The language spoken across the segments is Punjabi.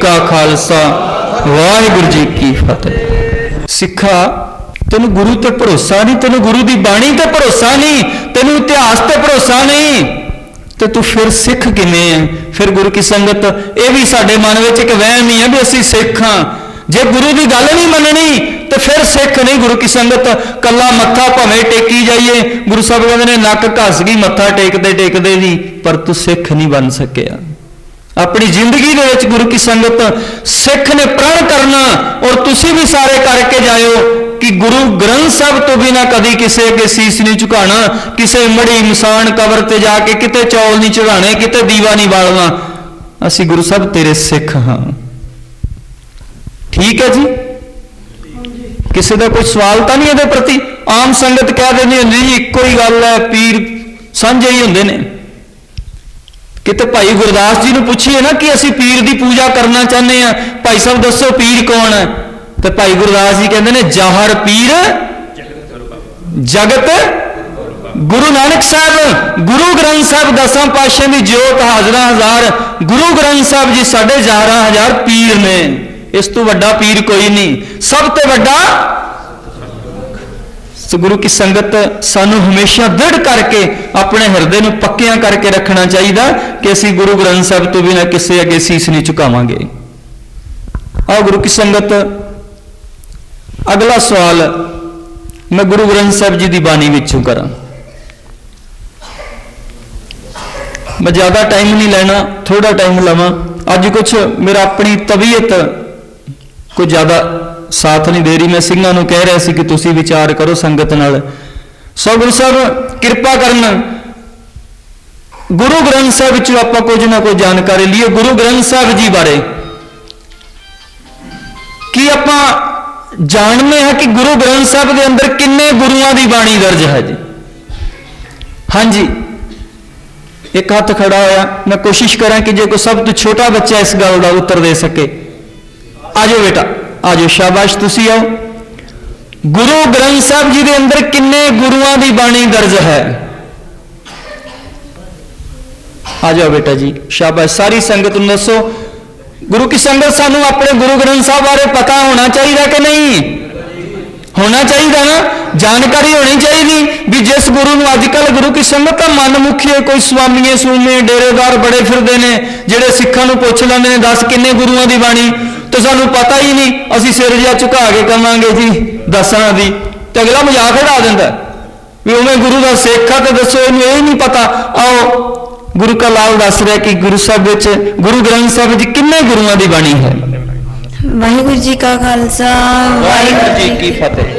ਕਾ ਖਾਲਸਾ, ਵਾਹਿਗੁਰੂ ਜੀ ਕੀ ਫਤਿਹ। ਸਿੱਖਾ, ਤੈਨੂੰ ਗੁਰੂ ਤੇ ਭਰੋਸਾ ਨਹੀਂ, ਤੈਨੂੰ ਗੁਰੂ ਦੀ ਬਾਣੀ ਤੇ ਭਰੋਸਾ ਨਹੀਂ, ਤੈਨੂੰ ਇਤਿਹਾਸ ਤੇ ਭਰੋਸਾ ਨਹੀਂ। ਤੇ ਤੂੰ ਫਿਰ ਸਿੱਖ ਕਿਵੇਂ ਹੈ ਫਿਰ ਗੁਰੂ ਕੀ ਸੰਗਤ, ਇਹ ਵੀ ਸਾਡੇ ਮਨ ਵਿੱਚ ਇੱਕ ਵਹਿਮ ਹੀ ਹੈ ਵੀ ਅਸੀਂ ਸਿੱਖ ਹਾਂ। ਜੇ ਗੁਰੂ ਦੀ ਗੱਲ ਨਹੀਂ ਮੰਨਣੀ, ਤੇ ਫਿਰ ਸਿੱਖ ਨਹੀਂ ਗੁਰੂ ਕੀ ਸੰਗਤ। ਕੱਲਾ ਮੱਥਾ ਭਾਵੇਂ ਟੇਕੀ ਜਾਈਏ, ਗੁਰੂ ਸਾਹਿਬ ਕਹਿੰਦੇ ਨੇ, ਨੱਕ ਘਸ ਗਈ, ਮੱਥਾ ਟੇਕਦੇ ਟੇਕਦੇ ਵੀ, ਪਰ ਤੂੰ ਸਿੱਖ ਨਹੀਂ ਬਣ ਸਕਿਆ। ਆਪਣੀ ਜ਼ਿੰਦਗੀ ਦੇ ਵਿੱਚ ਗੁਰੂ ਕੀ ਸੰਗਤ ਸਿੱਖ ਨੇ ਪ੍ਰਣ ਕਰਨਾ ਔਰ ਤੁਸੀਂ ਵੀ ਸਾਰੇ ਕਰਕੇ ਜਾਇਓ ਕਿ ਗੁਰੂ ਗ੍ਰੰਥ ਸਾਹਿਬ ਤੋਂ ਬਿਨਾ ਕਦੀ ਕਿਸੇ ਅੱਗੇ ਸੀਸ ਨਹੀਂ ਝੁਕਾਣਾ, ਕਿਸੇ ਮੜੀ ਮਸਾਨ ਕਬਰ ਤੇ ਜਾ ਕੇ ਕਿਤੇ ਚੌਲ ਨਹੀਂ ਚੜਾਣੇ ਕਿਤੇ ਦੀਵਾ ਨਹੀਂ ਬਾਲਣਾ। ਅਸੀਂ ਗੁਰੂ ਸਾਹਿਬ ਤੇਰੇ ਸਿੱਖ ਹਾਂ। ਠੀਕ ਹੈ ਜੀ? ਕਿਸੇ ਦਾ ਕੋਈ ਸਵਾਲ ਤਾਂ ਨਹੀਂ ਇਹਦੇ ਪ੍ਰਤੀ? ਆਮ ਸੰਗਤ ਕਹਿ ਦਿੰਦੀ ਹੁੰਦੀ ਜੀ, ਇੱਕੋ ਹੀ ਗੱਲ ਹੈ, ਪੀਰ ਸਾਂਝੇ ਹੀ ਹੁੰਦੇ ਨੇ। ਕਿਤੇ ਭਾਈ ਗੁਰਦਾਸ ਜੀ ਨੂੰ ਪੁੱਛੀਏ ਨਾ ਕਿ ਅਸੀਂ ਪੀਰ ਦੀ ਪੂਜਾ ਕਰਨਾ ਚਾਹੁੰਦੇ ਆ ਭਾਈ ਸਾਹਿਬ, ਦੱਸੋ ਪੀਰ ਕੌਣ ਹੈ? ਤੇ ਭਾਈ ਗੁਰਦਾਸ ਜੀ ਕਹਿੰਦੇ ਨੇ, ਜਾਹਰ ਪੀਰ ਜਗਤ ਗੁਰੂ ਨਾਨਕ ਸਾਹਿਬ। ਗੁਰੂ ਗ੍ਰੰਥ ਸਾਹਿਬ ਦਸਾਂ ਪਾਤਸ਼ਾਹ ਦੀ ਜੋਤ ਹਾਜ਼ਰਾਂ ਹਜ਼ਾਰ। ਗੁਰੂ ਗ੍ਰੰਥ ਸਾਹਿਬ ਜੀ ਸਾਡੇ ਹਜ਼ਾਰਾਂ ਹਜ਼ਾਰ ਪੀਰ ਨੇ। ਇਸ ਤੋਂ ਵੱਡਾ ਪੀਰ ਕੋਈ ਨਹੀਂ। ਸਭ ਤੋਂ ਵੱਡਾ ਸੋ ਗੁਰੂ ਕੀ ਸੰਗਤ ਸਾਨੂੰ ਹਮੇਸ਼ਾ ਦ੍ਰਿੜ ਕਰਕੇ ਆਪਣੇ ਹਿਰਦੇ ਨੂੰ ਪੱਕਿਆਂ ਕਰਕੇ ਰੱਖਣਾ ਚਾਹੀਦਾ ਕਿ ਅਸੀਂ ਗੁਰੂ ਗ੍ਰੰਥ ਸਾਹਿਬ ਤੋਂ ਬਿਨਾਂ ਕਿਸੇ ਅੱਗੇ ਸੀਸ ਨਹੀਂ ਝੁਕਾਵਾਂਗੇ। ਆਓ ਗੁਰੂ ਕੀ ਸੰਗਤ, ਅਗਲਾ ਸਵਾਲ ਮੈਂ ਗੁਰੂ ਗ੍ਰੰਥ ਸਾਹਿਬ ਜੀ ਦੀ ਬਾਣੀ ਵਿੱਚੋਂ ਕਰਾਂ। ਮੈਂ ਜ਼ਿਆਦਾ ਟਾਈਮ ਨਹੀਂ ਲੈਣਾ ਥੋੜਾ ਟਾਈਮ ਲਵਾਂ। ਅੱਜ ਕੁਝ ਮੇਰਾ ਆਪਣੀ ਤਬੀਅਤ ਕੁਝ ਜ਼ਿਆਦਾ ਸਾਥ ਨਹੀਂ ਦੇ ਰਹੀ। ਮੈਂ ਸਿੰਘਾਂ ਨੂੰ ਕਹਿ ਰਿਹਾ ਸੀ ਕਿ ਤੁਸੀਂ ਵਿਚਾਰ ਕਰੋ ਸੰਗਤ ਨਾਲ। ਸੋ ਗੁਰੂ ਸਾਹਿਬ, ਕਿਰਪਾ ਕਰਨ। ਗੁਰੂ ਗ੍ਰੰਥ ਸਾਹਿਬ ਵਿੱਚੋਂ ਆਪਾਂ ਕੁਝ ਨਾ ਕੁਝ ਜਾਣਕਾਰੀ ਲਈਏ। ਗੁਰੂ ਗ੍ਰੰਥ ਸਾਹਿਬ ਜੀ ਬਾਰੇ ਕੀ ਆਪਾਂ ਜਾਣਦੇ ਹਾਂ ਕਿ ਗੁਰੂ ਗ੍ਰੰਥ ਸਾਹਿਬ ਦੇ ਅੰਦਰ ਕਿੰਨੇ ਗੁਰੂਆਂ ਦੀ ਬਾਣੀ ਦਰਜ ਹੈ ਜੀ? ਹਾਂਜੀ। ਇੱਕ ਹੱਥ ਖੜਾ ਹੋਇਆ। ਮੈਂ ਕੋਸ਼ਿਸ਼ ਕਰਾਂ ਕਿ ਜੇ ਕੋਈ ਸਭ ਤੋਂ ਛੋਟਾ ਬੱਚਾ ਇਸ ਗੱਲ ਦਾ ਉੱਤਰ ਦੇ ਸਕੇ। ਆਜੋ ਬੇਟਾ। ਆਜੋ ਸ਼ਾਬਾਸ਼ ਤੁਸੀਂ ਆਓ। ਗੁਰੂ ਗ੍ਰੰਥ ਸਾਹਿਬ ਜੀ ਦੇ ਅੰਦਰ ਕਿੰਨੇ ਗੁਰੂਆਂ ਦੀ ਬਾਣੀ ਦਰਜ ਹੈ? ਆ ਜਾਓ ਬੇਟਾ ਜੀ, ਸ਼ਾਬਾਸ਼। ਸਾਰੀ ਸੰਗਤ ਨੂੰ ਦੱਸੋ, ਗੁਰੂ ਕੀ ਸੰਗਤ ਸਾਨੂੰ ਆਪਣੇ ਗੁਰੂ ਗ੍ਰੰਥ ਸਾਹਿਬ ਬਾਰੇ ਪਤਾ ਹੋਣਾ ਚਾਹੀਦਾ ਕਿ ਨਹੀਂ? ਹੋਣਾ ਚਾਹੀਦਾ ਨਾ? ਜਾਣਕਾਰੀ ਹੋਣੀ ਚਾਹੀਦੀ ਵੀ ਜਿਸ ਗੁਰੂ ਨੂੰ ਅੱਜ ਕੱਲ ਗੁਰੂ ਕੀ ਸੰਗਤ ਤਾਂ ਮਨ ਮੁਖੀਏ ਕੋਈ ਸਵਾਮੀਏ ਸੂਮੇ ਡੇਰੇਦਾਰ ਬੜੇ ਫਿਰਦੇ ਨੇ, ਜਿਹੜੇ ਸਿੱਖਾਂ ਨੂੰ ਪੁੱਛ ਲੈਂਦੇ ਨੇ, ਦੱਸ ਕਿੰਨੇ ਗੁਰੂਆਂ ਦੀ ਬਾਣੀ? ਤੇ ਸਾਨੂੰ ਪਤਾ ਹੀ ਨਹੀਂ ਅਸੀਂ ਸਿਰ ਜਿਹਾ ਝੁਕਾ ਕੇ ਕਵਾਂਗੇ ਜੀ ਦੱਸਣਾ ਦੀ ਤੇ ਅਗਲਾ ਮਜ਼ਾਕ ਉਡਾ ਦਿੰਦਾ ਵੀ ਉਵੇਂ ਗੁਰੂ ਦਾ ਸਿੱਖ ਆ ਤੇ ਦੱਸੋ ਇਹਨੂੰ ਇਹ ਨਹੀਂ ਪਤਾ। ਆਓ ਗੁਰੂ ਕਾ ਲਾਲ ਦੱਸ ਰਿਹਾ ਕਿ ਗੁਰੂ ਸਾਹਿਬ ਵਿੱਚ ਗੁਰੂ ਗ੍ਰੰਥ ਸਾਹਿਬ ਵਿੱਚ ਕਿੰਨੇ ਗੁਰੂਆਂ ਦੀ ਬਾਣੀ ਹੈ? ਵਾਹਿਗੁਰੂ ਜੀ ਕਾ ਖਾਲਸਾ ਵਾਹਿਗੁਰੂ ਜੀ ਕੀ ਫਤਿਹ।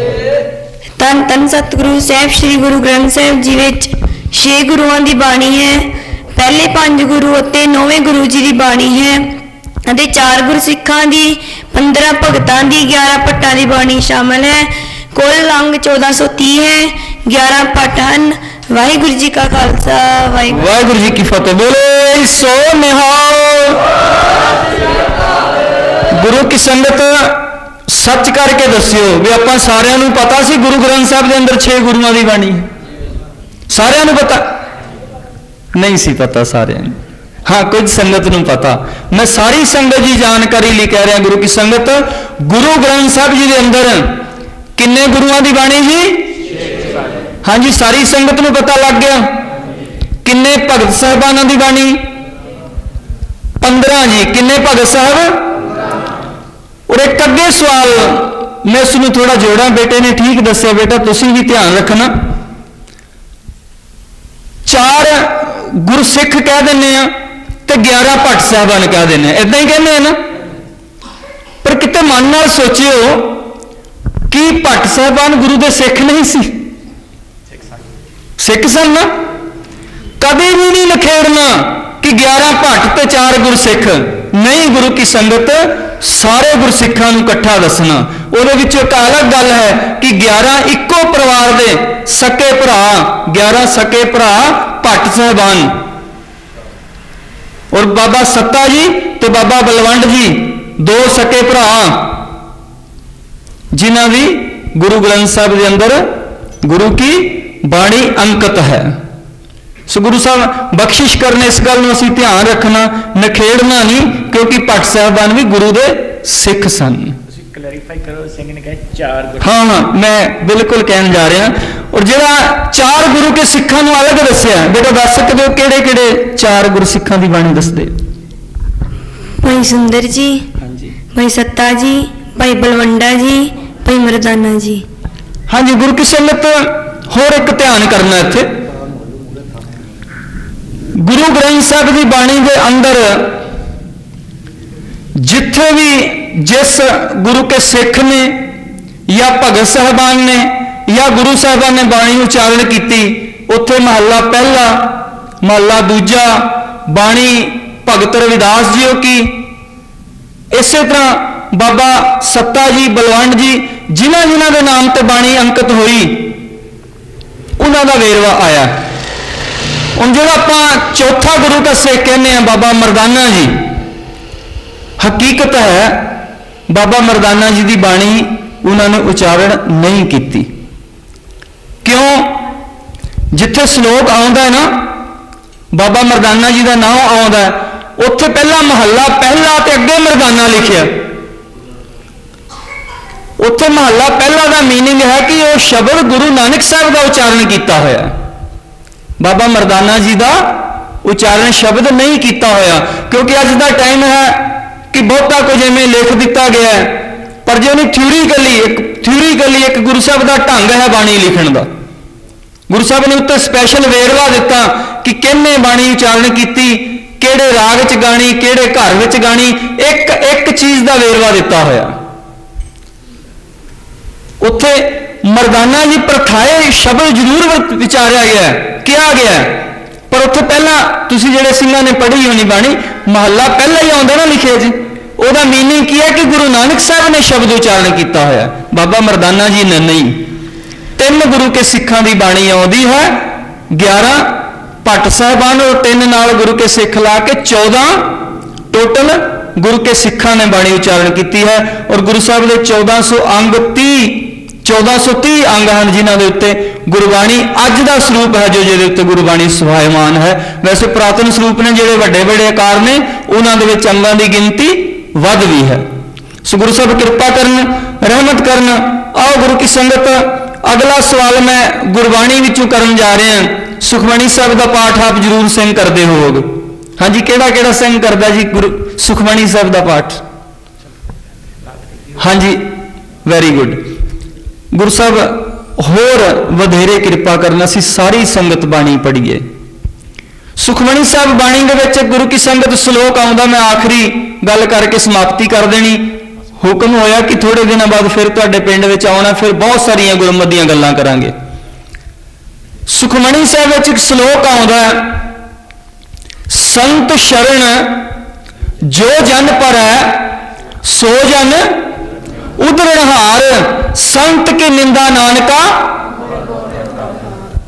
ਤਨ ਤਨ ਸਤਿਗੁਰੂ ਸਾਹਿਬ ਸ੍ਰੀ ਗੁਰੂ ਗ੍ਰੰਥ ਸਾਹਿਬ ਜੀ ਵਿੱਚ ਛੇ ਗੁਰੂਆਂ ਦੀ ਬਾਣੀ ਹੈ ਪਹਿਲੇ ਪੰਜ ਗੁਰੂ ਅਤੇ ਨੌਵੇਂ ਗੁਰੂ ਜੀ ਦੀ ਬਾਣੀ ਹੈ। ਅਤੇ ਚਾਰ ਗੁਰਸਿੱਖਾਂ ਦੀ 15 ਭਗਤਾਂ ਦੀ 11 ਭੱਟਾਂ ਦੀ ਬਾਣੀ ਸ਼ਾਮਲ ਹੈ। ਕੁੱਲ ਅੰਗ 1430 ਹੈ 11 ਭੱਟ ਹਨ। ਵਾਹਿਗੁਰੂ ਜੀ ਕਾ ਖਾਲਸਾ, ਵਾਹਿਗੁਰੂ ਵਾਹਿਗੁਰੂ ਜੀ ਕੀ ਫਤਿਹ। ਬੋਲੇ, ਸੋ ਨਿਹਾਲ। ਗੁਰੂ ਕੀ ਸੰਗਤ, ਸੱਚ ਕਰਕੇ ਦੱਸਿਓ ਵੀ ਆਪਾਂ ਸਾਰਿਆਂ ਨੂੰ ਪਤਾ ਸੀ ਗੁਰੂ ਗ੍ਰੰਥ ਸਾਹਿਬ ਦੇ ਅੰਦਰ 6 ਗੁਰੂਆਂ ਦੀ ਬਾਣੀ। ਸਾਰਿਆਂ ਨੂੰ ਪਤਾ? ਨਹੀਂ ਸੀ ਪਤਾ ਸਾਰਿਆਂ ਨੂੰ। ਹਾਂ ਕੁਝ ਸੰਗਤ ਨੂੰ ਪਤਾ। ਮੈਂ ਸਾਰੀ ਸੰਗਤ ਜੀ ਜਾਣਕਾਰੀ ਲਈ ਕਹਿ ਰਿਹਾ ਗੁਰੂ ਕੀ ਸੰਗਤ, ਗੁਰੂ ਗ੍ਰੰਥ ਸਾਹਿਬ ਜੀ ਦੇ ਅੰਦਰ ਕਿੰਨੇ ਗੁਰੂਆਂ ਦੀ ਬਾਣੀ ਜੀ? ਹਾਂਜੀ, ਸਾਰੀ ਸੰਗਤ ਨੂੰ ਪਤਾ ਲੱਗ ਗਿਆ। ਕਿੰਨੇ ਭਗਤ ਸਾਹਿਬਾਨਾਂ ਦੀ ਬਾਣੀ? 15 ਜੀ, ਕਿੰਨੇ ਭਗਤ ਸਾਹਿਬ? ਔਰ ਇੱਕ ਅੱਗੇ ਸਵਾਲ, ਮੈਂ ਇਸ ਨੂੰ ਥੋੜਾ ਜੋੜਾਂ, ਬੇਟੇ ਨੇ ਠੀਕ ਦੱਸਿਆ ਬੇਟਾ, ਤੁਸੀਂ ਵੀ ਧਿਆਨ ਰੱਖਣਾ। ਚਾਰ ਗੁਰਸਿੱਖ ਕਹਿ ਦਿੰਨੇ ਆ ਤੇ 11 ਭੱਟ ਸਾਹਿਬਾਨ ਕਹਿ ਦਿੰਨੇ ਆ ਇਦਾਂ ਹੀ ਕਹਿੰਦੇ ਆ ਨਾ। ਪਰ ਕਿਤੇ ਮਨ ਨਾਲ ਸੋਚਿਓ, ਕਿ ਭੱਟ ਸਾਹਿਬਾਨ ਗੁਰੂ ਦੇ ਸਿੱਖ ਨਹੀਂ ਸੀ? ਸਿੱਖ ਸਨ ਨਾ। ਕਦੇ ਵੀ ਨਹੀਂ ਨਖੇੜਨਾ ਕਿ 11 ਭੱਟ ਤੇ 4 ਗੁਰਸਿੱਖ, ਨਹੀਂ ਗੁਰੂ ਕੀ ਸੰਗਤ, ਸਾਰੇ ਗੁਰਸਿੱਖਾਂ ਨੂੰ ਇਕੱਠਾ ਦੱਸਣਾ। ਉਹਦੇ ਵਿੱਚ ਇੱਕ ਅਲੱਗ ਗੱਲ ਹੈ ਕਿ 11 ਇੱਕੋ ਪਰਿਵਾਰ ਦੇ ਸਕੇ ਭਰਾ 11 ਸਕੇ ਭਰਾ ਭੱਟ ਸਾਹਿਬਾਨ। ਔਰ ਬਾਬਾ ਸੱਤਾ ਜੀ ਤੇ ਬਾਬਾ ਬਲਵੰਡ ਜੀ ਦੋ ਸਕੇ ਭਰਾ, ਜਿਨ੍ਹਾਂ ਦੀ ਗੁਰੂ ਗ੍ਰੰਥ ਸਾਹਿਬ ਦੇ ਅੰਦਰ ਗੁਰੂ ਕੀ ਬਾਣੀ ਅੰਕਿਤ ਹੈ। ਸੋ ਗੁਰੂ ਸਾਹਿਬ, ਬਖਸ਼ਿਸ਼ ਕਰਨ ਇਸ ਗੱਲ ਨੂੰ ਅਸੀਂ ਧਿਆਨ ਰੱਖਣਾ, ਨਖੇੜਨਾ ਨਹੀਂ, ਕਿਉਂਕਿ ਭੱਟ ਸਾਹਿਬਾਨ ਵੀ ਗੁਰੂ ਦੇ ਸਿੱਖ ਸਨ। ਕਲੈਰੀਫਾਈ ਕਰੋ ਸਿੰਘ ਨੇ ਕਿਹਾ ਚਾਰ ਗੁਰੂ। ਹਾਂ ਹਾਂ ਮੈਂ ਬਿਲਕੁਲ ਕਹਿਣ ਜਾ ਰਿਹਾ। ਔਰ ਜਿਹੜਾ ਚਾਰ ਗੁਰੂ ਕੇ ਸਿੱਖਾਂ ਨੂੰ ਅਲੱਗ ਦੱਸਿਆ ਬੇਟਾ ਦੱਸ ਸਕਦੇ ਹੋ ਕਿਹੜੇ ਕਿਹੜੇ ਚਾਰ ਗੁਰੂ ਸਿੱਖਾਂ ਦੀ ਬਾਣੀ ਦੱਸਦੇ? ਭਾਈ ਸੁੰਦਰ ਜੀ ਹਾਂਜੀ। ਭਾਈ ਸੱਤਾ ਜੀ ਭਾਈ ਬਲਵੰਡਾ ਜੀ ਭਾਈ ਮਰਦਾਨਾ ਜੀ। ਹਾਂਜੀ ਗੁਰੂ ਕੀ ਸੰਗਤ ਹੋਰ ਇੱਕ ਧਿਆਨ ਕਰਨਾ ਇੱਥੇ। ਗੁਰੂ ਗ੍ਰੰਥ ਸਾਹਿਬ ਦੀ ਬਾਣੀ ਦੇ ਅੰਦਰ ਜਿੱਥੇ ਵੀ ਜਿਸ ਗੁਰੂ ਕੇ ਸਿੱਖ ਨੇ ਜਾਂ ਭਗਤ ਸਾਹਿਬਾਨ ਨੇ ਜਾਂ ਗੁਰੂ ਸਾਹਿਬਾਨ ਨੇ ਬਾਣੀ ਉਚਾਰਨ ਕੀਤੀ, ਉੱਥੇ ਮਹੱਲਾ ਪਹਿਲਾ, ਮਹੱਲਾ ਦੂਜਾ, ਬਾਣੀ ਭਗਤ ਰਵਿਦਾਸ ਜੀਓ ਕੀ? ਇਸੇ ਤਰ੍ਹਾਂ ਬਾਬਾ ਸੱਤਾ ਜੀ, ਬਲਵੰਡ ਜੀ, ਜਿਨ੍ਹਾਂ ਜਿਨ੍ਹਾਂ ਦੇ ਨਾਮ ਤੇ ਬਾਣੀ ਅੰਕਿਤ ਹੋਈ, ਉਹਨਾਂ ਦਾ ਵੇਰਵਾ ਆਇਆ। ਹੁਣ ਜਿਹੜਾ ਆਪਾਂ ਚੌਥਾ ਗੁਰੂ ਦਾ ਸਿੱਖ ਕਹਿੰਦੇ ਆ ਬਾਬਾ ਮਰਦਾਨਾ ਜੀ, ਹਕੀਕਤ ਹੈ ਬਾਬਾ ਮਰਦਾਨਾ ਜੀ ਦੀ ਬਾਣੀ ਉਹਨਾਂ ਨੇ ਉਚਾਰਨ ਨਹੀਂ ਕੀਤੀ। ਕਿਉਂ? ਜਿੱਥੇ ਸ਼ਲੋਕ ਆਉਂਦਾ ਹੈ ਨਾ ਬਾਬਾ ਮਰਦਾਨਾ ਜੀ ਦਾ ਨਾਮ ਆਉਂਦਾ ਹੈ, ਉੱਥੇ ਪਹਿਲਾ ਮਹੱਲਾ ਪਹਿਲਾ ਤੇ ਅੱਗੇ ਮਰਦਾਨਾ ਲਿਖਿਆ। ਉੱਥੇ ਮਹੱਲਾ ਪਹਿਲਾ ਦਾ ਮੀਨਿੰਗ ਹੈ ਕਿ ਉਹ ਸ਼ਬਦ ਗੁਰੂ ਨਾਨਕ ਸਾਹਿਬ ਦਾ ਉਚਾਰਨ ਕੀਤਾ ਹੋਇਆ। ਬਾਬਾ ਮਰਦਾਨਾ ਜੀ ਦਾ ਉਚਾਰਨ ਸ਼ਬਦ ਨਹੀਂ ਕੀਤਾ ਹੋਇਆ ਕਿਉਂਕਿ ਅੱਜ ਦਾ ਟਾਈਮ ਹੈ ਕਿ ਬਹੁਤਾ ਕੁਝ ਐਵੇਂ ਲਿਖ ਦਿੱਤਾ ਗਿਆ ਹੈ। ਪਰ ਜੇ ਉਹਨੂੰ ਥਿਊਰੀਕਲੀ ਇੱਕ ਥਿਊਰੀਕਲੀ ਇੱਕ ਗੁਰੂ ਸਾਹਿਬ ਦਾ ਢੰਗ ਹੈ ਬਾਣੀ ਲਿਖਣ ਦਾ। ਗੁਰੂ ਸਾਹਿਬ ਨੇ ਉੱਤੇ ਸਪੈਸ਼ਲ ਵੇਰਵਾ ਦਿੱਤਾ ਕਿ ਕਿੰਨੇ ਬਾਣੀ ਉਚਾਰਨ ਕੀਤੀ ਕਿਹੜੇ ਰਾਗ 'ਚ ਗਾਣੀ ਕਿਹੜੇ ਘਰ ਵਿੱਚ ਗਾਣੀ ਇੱਕ ਇੱਕ ਚੀਜ਼ ਦਾ ਵੇਰਵਾ ਦਿੱਤਾ ਹੋਇਆ। ਉੱਥੇ ਮਰਦਾਨਾ ਜੀ ਪ੍ਰਥਾਏ ਸ਼ਬਦ ਜ਼ਰੂਰ ਵਿਚਾਰਿਆ ਗਿਆ ਹੈ, ਕਿਹਾ ਗਿਆ ਹੈ। ਪਰ ਉੱਥੇ ਪਹਿਲਾਂ ਤੁਸੀਂ ਜਿਹੜੇ ਸਿੰਘਾਂ ਨੇ ਪੜ੍ਹੀ ਹੋਣੀ ਬਾਣੀ, ਮਹੱਲਾ ਪਹਿਲਾਂ ਹੀ ਆਉਂਦਾ ਨਾ ਲਿਖਿਆ ਜੀ। ਉਹਦਾ ਮੀਨਿੰਗ ਕੀ ਹੈ ਕਿ ਗੁਰੂ ਨਾਨਕ ਸਾਹਿਬ ਨੇ ਸ਼ਬਦ ਉਚਾਰਨ ਕੀਤਾ ਹੋਇਆ। ਬਾਬਾ ਮਰਦਾਨਾ ਜੀ ਨੇ ਨਹੀਂ। ਤਿੰਨ ਗੁਰੂ ਕੇ ਸਿੱਖਾਂ ਦੀ ਬਾਣੀ ਆਉਂਦੀ ਹੈ। 11 ਭੱਟ ਸਾਹਿਬਾਨ, ਔਰ ਤਿੰਨ ਨਾਲ ਗੁਰੂ ਕੇ ਸਿੱਖ ਲਾ ਕੇ 14 ਟੋਟਲ ਗੁਰੂ ਕੇ ਸਿੱਖਾਂ ਨੇ ਬਾਣੀ ਉਚਾਰਨ ਕੀਤੀ ਹੈ। ਔਰ ਗੁਰੂ ਸਾਹਿਬ ਦੇ 1400 ਅੰਗ 30 1430 ਅੰਗ ਹਨ ਜਿਨ੍ਹਾਂ ਦੇ ਉੱਤੇ ਗੁਰਬਾਣੀ ਅੱਜ ਦਾ ਸਰੂਪ ਹੈ, ਜੋ ਜਿਹਦੇ ਉੱਤੇ ਗੁਰਬਾਣੀ ਸੁਭਾਇਮਾਨ ਹੈ। ਵੈਸੇ ਪ੍ਰਾਤਨ ਸਰੂਪ ਨੇ ਜਿਹੜੇ ਵੱਡੇ ਵੱਡੇ ਆਕਾਰ ਨੇ, ਉਹਨਾਂ ਦੇ ਵਿੱਚ ਅੰਗਾਂ ਦੀ ਗਿਣਤੀ ਵੱਧ ਵੀ ਹੈ। ਸੋ ਗੁਰੂ ਸਾਹਿਬ, ਕਿਰਪਾ ਕਰਨ, ਰਹਿਮਤ ਕਰਨ। ਆਓ ਗੁਰੂ ਕੀ ਸੰਗਤ, ਅਗਲਾ ਸਵਾਲ ਮੈਂ ਗੁਰਬਾਣੀ ਵਿੱਚੋਂ ਕਰਨ ਜਾ ਰਿਹਾ ਹਾਂ। ਸੁਖਮਣੀ ਸਾਹਿਬ ਦਾ ਪਾਠ ਆਪ ਜਰੂਰ ਸਿੰਘ ਕਰਦੇ ਹੋਵੋਗੇ। ਹਾਂਜੀ ਕਿਹੜਾ ਕਿਹੜਾ ਸਿੰਘ ਕਰਦਾ ਜੀ ਗੁਰੂ ਸੁਖਮਣੀ ਸਾਹਿਬ ਦਾ ਪਾਠ? ਹਾਂਜੀ ਵੈਰੀ ਗੁੱਡ ਗੁਰੂ ਸਾਹਿਬ, ਹੋਰ ਵਧੇਰੇ ਕਿਰਪਾ ਕਰਨਾ, ਅਸੀਂ ਸਾਰੀ ਸੰਗਤ ਬਾਣੀ ਪੜ੍ਹੀਏ। ਸੁਖਮਣੀ ਸਾਹਿਬ ਬਾਣੀ ਦੇ ਵਿੱਚ ਗੁਰੂ ਕੀ ਸੰਗਤ ਸ਼ਲੋਕ ਆਉਂਦਾ, ਮੈਂ ਆਖਰੀ ਗੱਲ ਕਰਕੇ ਸਮਾਪਤੀ ਕਰ ਦੇਣੀ। ਹੁਕਮ ਹੋਇਆ ਕਿ ਥੋੜੇ ਦਿਨਾਂ ਬਾਅਦ ਫਿਰ ਤੁਹਾਡੇ ਪਿੰਡ ਵਿੱਚ ਆਉਣਾ, ਫਿਰ ਬਹੁਤ ਸਾਰੀਆਂ ਗੁਰਮਤ ਦੀਆਂ ਗੱਲਾਂ ਕਰਾਂਗੇ। ਸੁਖਮਣੀ ਸਾਹਿਬ ਵਿੱਚ ਇੱਕ ਸ਼ਲੋਕ ਆਉਂਦਾ, ਸੰਤ ਸ਼ਰਨ, ਜੋ ਜਨ ਪਰੈ ਸੋ ਜਨ ਉਦਰਣਹਾਰ ਸੰਤ ਕੇ ਨਿੰਦਾ ਨਾਨਕਾ।